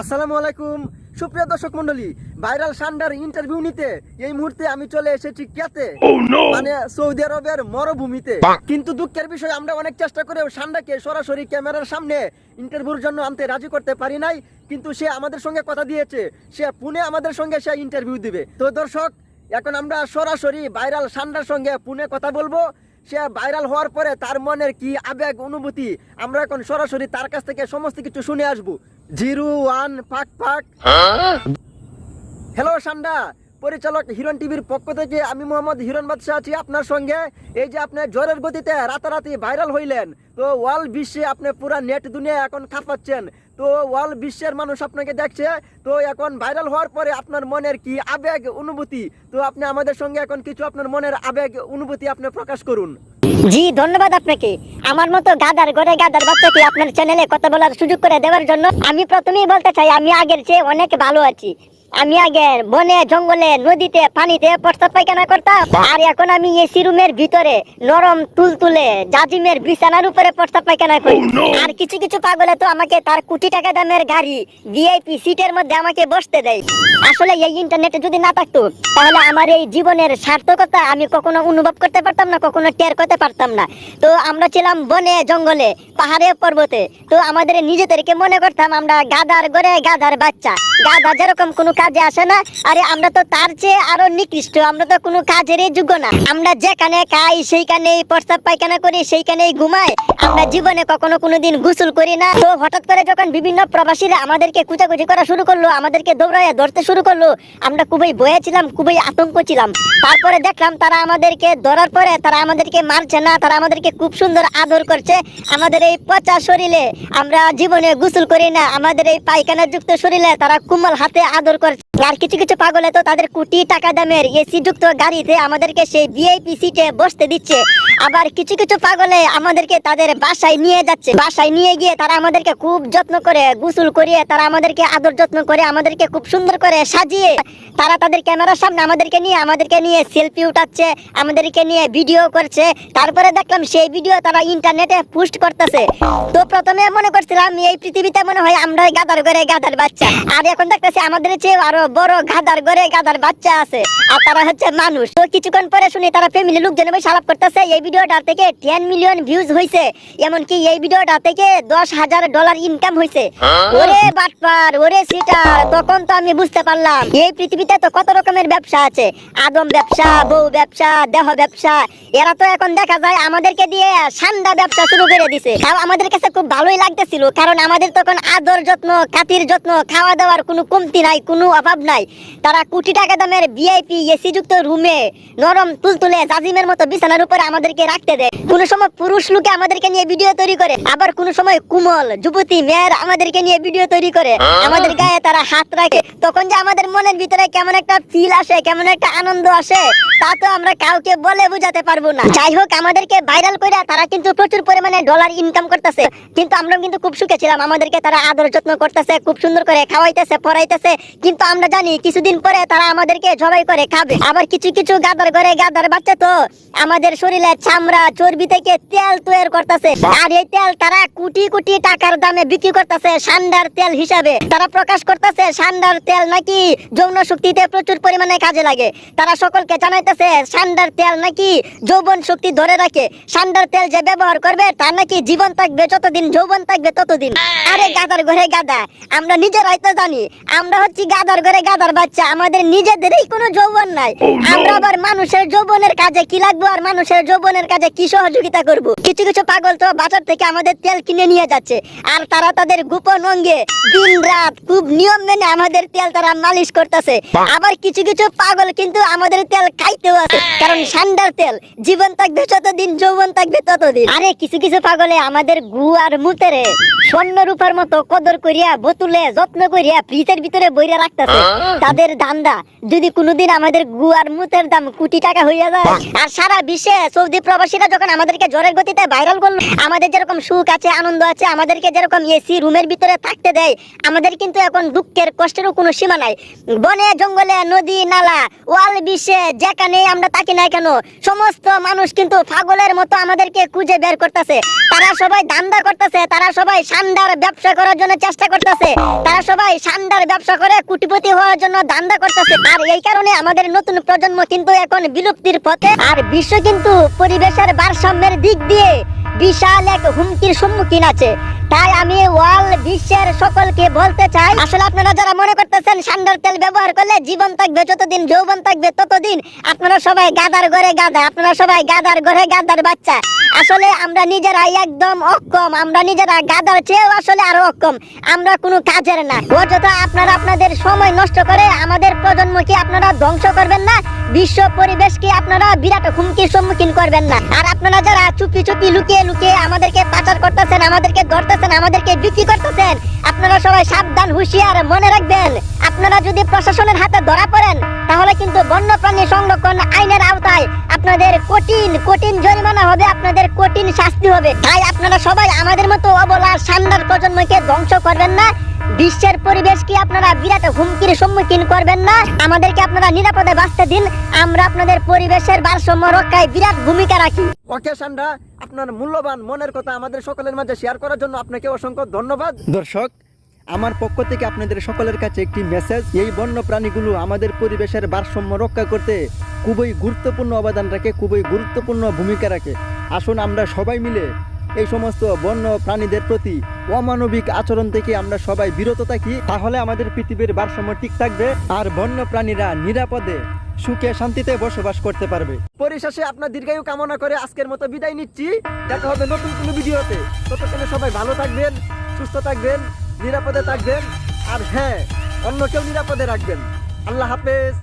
আসসালামু আলাইকুম। সুপ্রিয় দর্শক মন্ডলী ভাইরাল সান্ডার ইন্টারভিউ নিতে এই মুহূর্তে আমি চলে এসেছি কেতে মানে সৌদি আরবের মরুভূমিতে। কিন্তু দুঃখের বিষয় আমরা অনেক চেষ্টা করেও সান্ডাকে সরাসরি ক্যামেরার সামনে ইন্টারভিউর জন্য আনতে রাজি করতে পারি নাই কিন্তু সে আমাদের সঙ্গে কথা দিয়েছে। সে পুনে আমাদের সঙ্গে সে ইন্টারভিউ দিবে। তো দর্শক এখন আমরা সরাসরি ভাইরাল সান্ডার সঙ্গে পুনে কথা বলব। সে ভাইরাল হওয়ার পরে তার মনের কি আবেগ, অনুভূতি? আমরা এখন সরাসরি তার কাছ থেকে সমস্ত কিছু শুনে আসব। জিরো, ওয়ান, ফাক ফাক। হ্যালো সান্ডা। পরিচালক হিরণ টিভির পক্ষ থেকে আমি মোহাম্মদ হিরণ বাদশাহ আছি আপনার সঙ্গে। এই যে আপনি জ্বরের গতিতে রাতারাতি ভাইরাল হইলেন, তো ওয়ার্ল্ড বিশ্বে আপনি পুরা নেট দুনিয়া এখন খাপাচ্ছেন। তো ওয়ার্ল্ড বিশ্বের মানুষ আপনাকে দেখছে, তো এখন ভাইরাল হওয়ার পরে আপনার মনের কি আবেগ, অনুভূতি? তো আপনি আমাদের সঙ্গে এখন কিছু আপনার মনের আবেগ, অনুভূতি আপনি প্রকাশ করুন। জি, ধন্যবাদ আপনাকে। আমার মতো গাদার ঘরে গাদার বাচ্চাকে আপনার চ্যানেলে কথা বলার সুযোগ করে দেওয়ার জন্য আমি প্রথমেই বলতে চাই, আমি আগের চেয়ে অনেক ভালো আছি। আমি আগে বনে জঙ্গলে নদীতে পানিতে প্রস্তাব পায়খানা করতাম। আর এখন আমি এসি রুমের ভিতরে নরম তুলতুলে জাজিমের বিছানার উপরে প্রস্তাব পায়খানা করি। আর কিছু কিছু পাগলে তো আমাকে তার কোটি টাকা দামের গাড়ি ভিআইপি সিটের মধ্যে আমাকে বসতে দেয়। আসলে এই ইন্টারনেটে যদি না থাকতো, তাহলে আমার এই জীবনের সার্থকতা আমি কখনো অনুভব করতে পারতাম না, কখনো টের করতে পারতাম না। তো আমরা ছিলাম বনে, জঙ্গলে, পাহাড়ে পর্বতে। তো আমাদের নিজেদেরকে মনে করতাম আমরা গাদার গড়ে গাদার বাচ্চা। গাধা যেরকম কোনো কাজে আসে না, আরে আমরা তো তার চেয়ে আরও নিকৃষ্ট, আমরা তো কোনো কাজেরই যোগ্য না। আমরা যেখানে খাই, সেইখানেই প্রস্তাব পায়খানা করি, সেইখানেই ঘুমাই। আমরা জীবনে কখনো কোনোদিন গোসল করি না। তো হঠাৎ করে যখন বিভিন্ন প্রবাসীরা আমাদেরকে কুচাকুচি করা শুরু করল, আমাদেরকে দৌড়াইয়া ধরতে শুরু করল। আমরা খুবই ভয়ে ছিলাম, খুবই আতঙ্ক ছিলাম। তারপরে দেখলাম তারা আমাদেরকে ধরার পরে তারা আমাদেরকে মারছে না, তারা আমাদেরকে খুব সুন্দর আদর করছে। আমাদের এই পচা শরীরে আমরা জীবনে গোসল করি না, আমাদের এই পায়খানা যুক্ত শরীরে তারা কুমল হাতে আদর করছে। আর কিছু কিছু পাগলে তো তাদের কোটি টাকা দামের এসি যুক্ত গাড়িতে আমাদেরকে সেই ভিআইপি সিটে বসতে দিচ্ছে। আবার কিছু কিছু পাগলে আমাদেরকে তাদের বাসায় নিয়ে যাচ্ছে। বাসায় নিয়ে গিয়ে তারা আমাদেরকে খুব যত্ন করে গোসল করিয়ে, তারা আমাদেরকে আদর যত্ন করে, আমাদেরকে খুব সুন্দর করে সাজিয়ে, তারা তাদের ক্যামেরার সামনে আমাদেরকে নিয়ে আমাদেরকে নিয়ে সেলফি উঠাচ্ছে, আমাদেরকে নিয়ে ভিডিও করছে। তারপরে দেখলাম সেই ভিডিও তারা ইন্টারনেটে পোস্ট করতেছে। তো প্রথমে মনে করছিলাম, এই পৃথিবীতে মনে হয় আমরা গাদার করে গাদার বাচ্চা। আর এখন দেখতেছি আমাদের চেয়ে আরও বড় গাদার ঘরে গাদার বাচ্চা আছে আর তারা হচ্ছে মানুষ। তো কিছুক্ষণ পরে শুনি তারা ফ্যামিলি লোকজনে বসে আলাপ করতেছে এই ভিডিওটা থেকে টেন মিলিয়ন ভিউজ হয়েছে এমনকি এই ভিডিওটা থেকে দশ হাজার ডলার ইনকাম হয়েছে ওরে বাটপার ওরে সিটার তখন তো আমি বুঝতে পারলাম এই পৃথিবীতে তো কত রকমের ব্যবসা আছে। আদম ব্যবসা বউ ব্যবসা দেহ ব্যবসা এরা তো এখন দেখা যায় আমাদেরকে দিয়ে সান্ডা ব্যবসা শুরু করে দিছে। তাও আমাদের কাছে খুব ভালোই লাগতেছিল কারণ আমাদের তখন আদর যত্ন খাতির যত্ন খাওয়া দাওয়ার কোনো কমতি নাই কোনো অভাব নাই। তারা কোটি টাকা দামের ভিআইপি এসি যুক্ত রুমে নরম তুলতুলে জাজিমের মতো বিছানার উপরে আমাদেরকে রাখতে দেয়। কোনো সময় পুরুষ লোকে আমাদেরকে নিয়ে ভিডিও তৈরি করে, আবার কোনো সময় কুমল, যুবতী, মেয়ের আমাদেরকে নিয়ে ভিডিও তৈরি করে। আমাদের গায়ে তারা হাত রাখে। তখন যে আমাদের মনের ভিতরে কেমন একটা ফিল আসে, কেমন একটা আনন্দ আসে, তা তো আমরা কাউকে বলে বোঝাতে পারব না। যাই হোক, আমাদেরকে ভাইরাল করে তারা কিন্তু প্রচুর পরিমাণে ডলার ইনকাম করতেছে। কিন্তু আমরা কিন্তু খুব সুখে ছিলাম। আমাদেরকে তারা আদর যত্ন করতেছে, খুব সুন্দর করে খাওয়াইতেছে, পড়াইতেছে। কিন্তু আমরা জানি কিছুদিন পরে তারা আমাদেরকে জবাই করে খাবে। আবার কিছু কিছু গাদার ঘরে গাদার বাচ্চা তো আমাদের শরীরে চামড়া চর্বি থেকে তেল তৈরি করতেছে। আর এই তেল তারা কোটি কোটি টাকার দামে বিক্রি করতেছে সান্ডার তেল হিসাবে। তারা প্রকাশ করতেছে সান্ডার তেল নাকি যৌন শক্তিতে প্রচুর পরিমাণে কাজে লাগে। তারা সকলকে জানাইতেছে সান্ডার তেল নাকি যৌবন শক্তি ধরে রাখে। সান্ডার তেল যে ব্যবহার করবে তার নাকি জীবন থাকবে যতদিন যৌবন থাকবে ততদিন। আরে গাদার ঘরে গাদা আমরা নিজেরাই তো জানি। আমরা হচ্ছি গাদার ঘরে গাদার বাচ্চা আমাদের নিজেদেরই কোনো যৌবন নাই। আমরা আবার মানুষের যৌবনের কাজে কি লাগবো আর মানুষের যৌবনের কাজে কি সহযোগিতা করব? কিছু কিছু পাগল তো বাজার থেকে আমাদের তেল কিনে নিয়ে যাচ্ছে আর তারা তাদের গোপন অঙ্গে দিন রাত খুব নিয়ম মেনে আমাদের তেল তারা মালিশ করতেছে। আবার কিছু কিছু পাগল কিন্তু আমাদের তেল খাইতেও আছে কারণ ঠান্ডার তেল জীবন থাকবে যতদিন যৌবন থাকবে ততদিন। আরে কিছু কিছু পাগলে আমাদের গু আর মুতেরে স্বর্ণ রূপার মতো কদর করিয়া বোতলে যত্ন করিয়া ফ্রিজের ভিতরে বইরা রাখতেছে। তাদের ধান্দা যদি কোনোদিন আমাদের গু আর মুতের দাম কোটি টাকা হইয়া যায় আর সারা বিশ্বে সৌদি প্রবাসীরা যখন আমাদেরকে জ্বরের গতিতে ভাইরাল করল আমাদের যেরকম সুখ আছে আনন্দ আছে আমাদেরকে যেরকম এসি রুমের ভিতরে থাকতে দেয় আমাদের কিন্তু এখন দুঃখের কষ্টেরও কোনো সীমা নাই। বনে জঙ্গলে নদী নালা ওয়াল বিশ্বে যেখানে আমরা থাকি না কেন সমস্ত মানুষ কিন্তু পাগলের মতো আমাদেরকে খুঁজে বের করতেছে। তারা সবাই দান্দা করতেছে তারা সবাই সান্ডার ব্যবসা করার জন্য চেষ্টা করতেছে। তারা সবাই সান্ডার ব্যবসা করে কুটিপতি হওয়ার জন্য দান্দা করতেছে। আর এই কারণে আমাদের নতুন প্রজন্ম কিন্তু এখন বিলুপ্তির পথে। আর বিশ্ব কিন্তু পরিবেশের ভারসাম্যের দিক দিয়ে বিশাল এক হুমকির সম্মুখীন আছে। তাই আমি ওয়াল বিশ্বের সকলকে বলতে চাই, আসলে আপনারা যারা মনে করতেছেন সান্ডার তেল ব্যবহার করলে জীবন থাকবে, যতদিন যৌবন থাকবে, ততদিন আপনারা সবাই গাদার ঘরে গাদা, আপনারা সবাই গাদার ঘরে গাদার বাচ্চা। আসলে আমরা নিজেরাই একদম অক্ষম, আমরা নিজেরা গাদার চেয়েও আসলে আরও অক্ষম। আমরা কোনো কাজের না। অযথা আপনারা আপনাদের সময় নষ্ট করে আমাদের প্রজন্মকে আপনারা ধ্বংস করবেন না, বিশ্ব পরিবেশকে আপনারা বিরাট হুমকির সম্মুখীন করবেন না। আর আপনারা যারা চুপি চুপি লুকিয়ে লুকিয়ে আমাদেরকে পাচার করতেছেন, আমাদেরকে ধরতেছেন, আমাদেরকে বিক্রি করতেছেন, আপনারা সবাই সাবধান, হুঁশিয়ার, মনে রাখবেন। আপনারা যদি প্রশাসনের হাতে ধরা পড়েন তাহলে কিন্তু বন্যপ্রাণী সংরক্ষণ আইনের আওতায় আপনাদের কঠিন কঠিন জরিমানা হবে আপনাদের কঠিন শাস্তি হবে। তাই আপনারা সবাই আমাদের মতো অবলা সান্দার প্রজন্মকে ধ্বংস করবেন না। বিশ্বের পরিবেশকে আপনারা বিরাট হুমকির সম্মুখীন করবেন না। আমাদেরকে আপনারা নিরাপদে বাঁচতে দিন। আমরা আপনাদের পরিবেশের ভারসাম্য রক্ষায় বিরাট ভূমিকা রাখি। ওকে সান্ডা আপনার মূল্যবান মনের কথা আমাদের সকলের মাঝে শেয়ার করার জন্য আপনাকে অসংখ্য ধন্যবাদ। দর্শক আমার পক্ষ থেকে আপনাদের সকলের কাছে একটি মেসেজ এই বন্য প্রাণীগুলো আমাদের পরিবেশের ভারসাম্য রক্ষা করতে খুবই গুরুত্বপূর্ণ অবদান রাখে, খুবই গুরুত্বপূর্ণ ভূমিকা রাখে। আসুন আমরা সবাই মিলে এই সমস্ত বন্য প্রাণীদের প্রতি অমানবিক আচরণ থেকে আমরা সবাই বিরত থাকি, তাহলে আমাদের পৃথিবীর ভারসাম্য ঠিক থাকবে আর বন্য প্রাণীরা নিরাপদে, সুখে, শান্তিতে বসবাস করতে পারবে। পরিশেষে আপনার দীর্ঘায়ু কামনা করে আজকের মতো বিদায় নিচ্ছি। দেখা হবে নতুন কোনো ভিডিওতে। ততক্ষণে সবাই ভালো থাকবেন, সুস্থ থাকবেন। নিরাপদে থাকবেন। আর হ্যাঁ অন্য কেউ নিরাপদে রাখবেন। আল্লাহ হাফেজ।